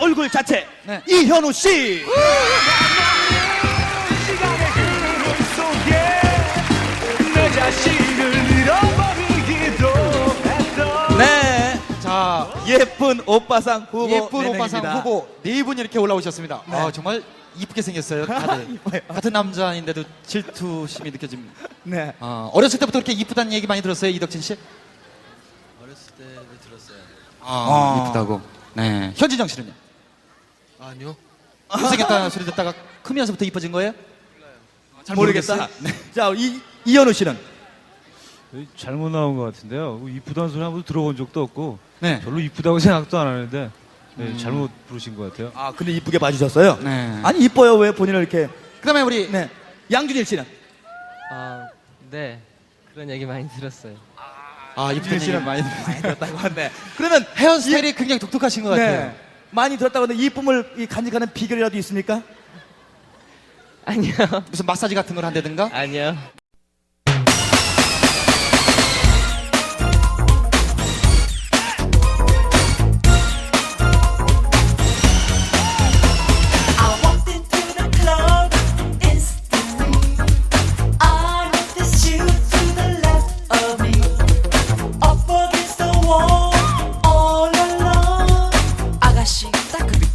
얼굴 자체 네. 이현우 씨. 시간의 흐름 속에 내 자신을 잃어버리기도 했던 네. 자, 예쁜 오빠상 후보 예쁜 네 오빠상 명입니다. 후보 네 분이 이렇게 올라오셨습니다. 네. 아, 정말 이쁘게 생겼어요. 다들. 이뻐요. 같은 남자인데도 질투심이 느껴집니다. 네. 아, 어렸을 때부터 그렇게 이쁘다는 얘기 많이 들었어요, 이덕진 씨? 어렸을 때도 들었어요. 아, 아. 이쁘다고. 네. 현진정 씨는요? 아니요. 못생겼다는 소리 듣다가 크면서부터 이뻐진 거예요? 잘 모르겠다. 모르겠어요. 네. 자, 이, 이현우 씨는 잘못 나온 것 같은데요. 이쁘다는 소리 한 번도 들어본 적도 없고 네. 별로 이쁘다고 생각도 안 하는데 네, 잘못 부르신 것 같아요. 아, 근데 이쁘게 봐주셨어요? 네. 아니, 이뻐요. 왜 본인을 이렇게. 그 다음에 우리 네. 양준일 씨는? 아, 네. 그런 얘기 많이 들었어요. 아, 이쁘다는 얘기 많이 들었다고 하는데. 그러면 헤어 스타일이 굉장히 독특하신 것 같아요. 네. 많이 들었다고 하는데 이쁨을 이 간직하는 비결이라도 있습니까? 아니요. 무슨 마사지 같은 걸 한다든가? 아니요.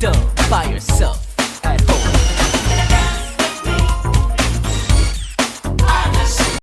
stuff by yourself.